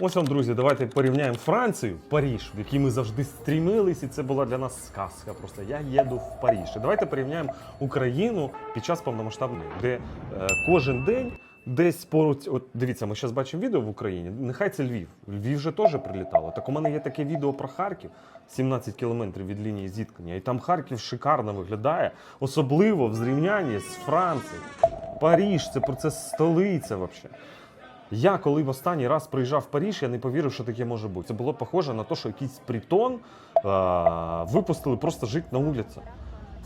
Ось вам, друзі, давайте порівняємо Францію, Паріж, в який ми завжди стрімились, і це була для нас сказка. Просто я їду в Паріж. І давайте порівняємо Україну під час повномасштабної, де е, кожен день десь поруч. От дивіться, ми зараз бачимо відео в Україні. Нехай це Львів. Львів вже теж прилітало. Так у мене є таке відео про Харків, 17 кілометрів від лінії зіткнення. І там Харків шикарно виглядає, особливо в зрівнянні з Францією. Паріж це про це столиця взагалі. Я коли в останній раз приїжджав в Паріж, я не повірив, що таке може бути. Це було похоже на те, що якийсь притон а, випустили просто жити на вулиці.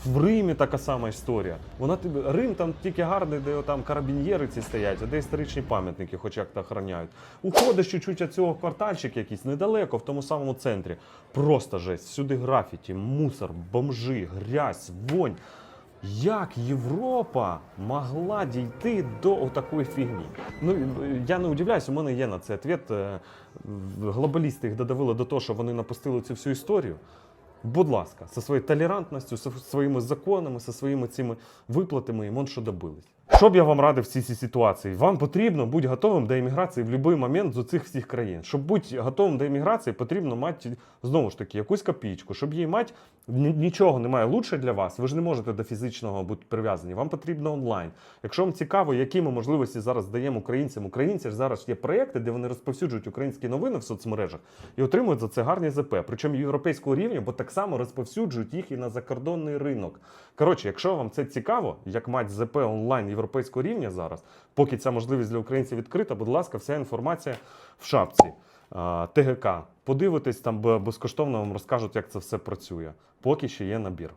В Римі така сама історія. Вона тобі Рим там тільки гарний, де там карабін'єри ці стоять, а де історичні пам'ятники, хоч як то охороняють. Уходиш чуть-чуть від цього квартальчик якийсь недалеко, в тому самому центрі. Просто жесть. Всюди графіті, мусор, бомжи, грязь, вонь. Як Європа могла дійти до такої фігні? Ну я не удивляюсь, у мене є на це відповідь. Е, Глобалісти їх додавили до того, що вони напустили цю всю історію. Будь ласка, зі своєю толерантністю, зі своїми законами, зі своїми цими виплатами, і мон що добились. Що б я вам радив в цій цій ситуації? Вам потрібно бути готовим до еміграції в будь-який момент з цих всіх країн. Щоб бути готовим до еміграції, потрібно мати знову ж таки якусь копійку, щоб її мати нічого немає лучше для вас. Ви ж не можете до фізичного бути прив'язані. Вам потрібно онлайн. Якщо вам цікаво, які ми можливості зараз даємо українцям, українці ж зараз є проекти, де вони розповсюджують українські новини в соцмережах і отримують за це гарні ЗП. Причому європейського рівня, бо так само розповсюджують їх і на закордонний ринок. Коротше, якщо вам це цікаво, як мати ЗП онлайн європейського рівня зараз, поки ця можливість для українців відкрита, будь ласка, вся інформація в шапці. ТГК. Подивитесь, там безкоштовно вам розкажуть, як це все працює. Поки ще є набір.